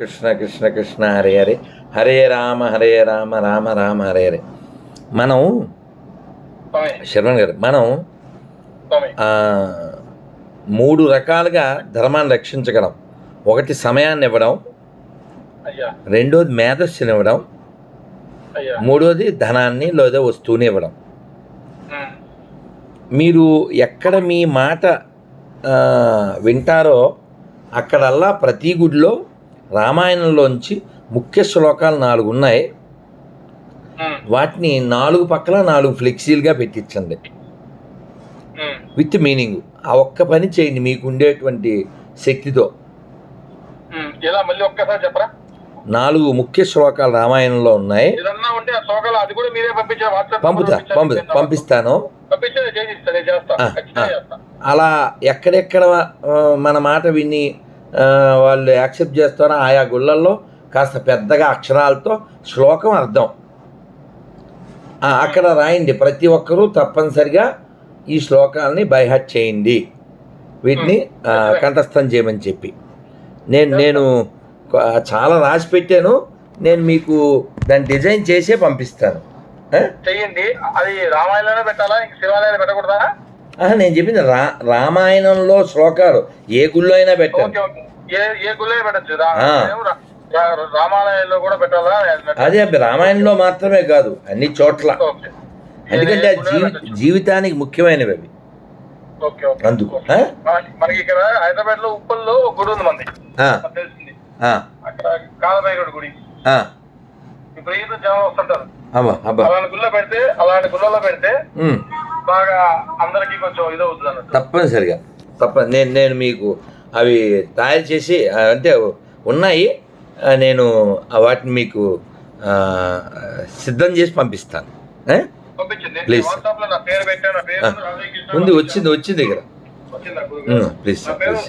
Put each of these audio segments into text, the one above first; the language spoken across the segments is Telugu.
కృష్ణ కృష్ణ కృష్ణ హరే హరే. హరే రామ హరే రామ రామ రామ హరే హరే. మనం శర్వణ్ గారు మనం మూడు రకాలుగా ధర్మాన్ని రక్షించగలం. ఒకటి సమయాన్ని ఇవ్వడం రెండోది మేధస్సుని ఇవ్వడం మూడోది ధనాన్ని లేదా వస్తువుని ఇవ్వడం. మీరు ఎక్కడ మీ మాట వింటారో అక్కడల్లా ప్రతి గుడిలో రామాయణంలోంచి ముఖ్య శ్లోకాలు నాలుగు ఉన్నాయి. వాటిని నాలుగు పక్కల నాలుగు ఫ్లెక్సీలుగా పెట్టించండి. With meaning. ఆ ఒక్క పని చేయండి మీకు ఉండేటువంటి శక్తితో. నాలుగు ముఖ్య శ్లోకాలు రామాయణంలో ఉన్నాయి. పంపుతా పంపు పంపిస్తాను. అలా ఎక్కడెక్కడ మన మాట విని వాళ్ళు యాక్సెప్ట్ చేస్తారో ఆయా గుళ్ళల్లో? కాస్త పెద్దగా అక్షరాలతో శ్లోకం అర్థం. అక్కడ రాయండి. ప్రతి ఒక్కరూ తప్పనిసరిగా ఈ శ్లోకాలని బైహట్ చేయండి. వీటిని ఆ, కంఠస్థం చేయమని చెప్పి. నేను నేను చాలా రాసి పెట్టాను. నేను మీకు దాన్ని డిజైన్ చేసే పంపిస్తాను. ఆ? చెయ్యండి అది రామాయణంలోనే పెట్టాలా? ఇంక శివాలయాలు పెట్టకూడదా? ఆహా, నేను చెప్పింది రా రామాయణంలో శ్లోకాలు ఏ గుళ్ళో అయినా ఓకే. ఏ ఏ గుళ్ళే పెట్టచ్చు? రామాలయంలో కూడా పెట్టాలా? అదే రామాయణంలో మాత్రమే కాదు అన్ని చోట్ల. ఎందుకంటే. జీవితానికి ముఖ్యమైనవి అవి. అందుకు? మనకి- ఇక్కడ హైదరాబాద్లో ఉప్పల్లో ఒక గుడి ఉంది మంది. తెలిసింది. అక్కడ కాలభైరుడు గుడి. ఇప్పుడు ఈత జనం వస్తుంటారు. అలాంటి గుళ్ళో పెడితే అలాంటి గుళ్ళలో పెడితే బాగా అందరికి కొంచెం ఇది అవుతుంది అన్నట్టు. తప్పనిసరిగా. తప్ప నేను నేను మీకు అవి తయారు చేసి అంటే ఉన్నాయి. నేను వాటిని మీకు సిద్ధం చేసి పంపిస్తాను. కృష్ణ ఉంది వచ్చింది వచ్చింది ఇక్కడ. Please sir please.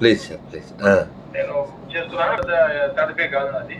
Please sir please. నేను చేస్తున్నాను కాదు. అది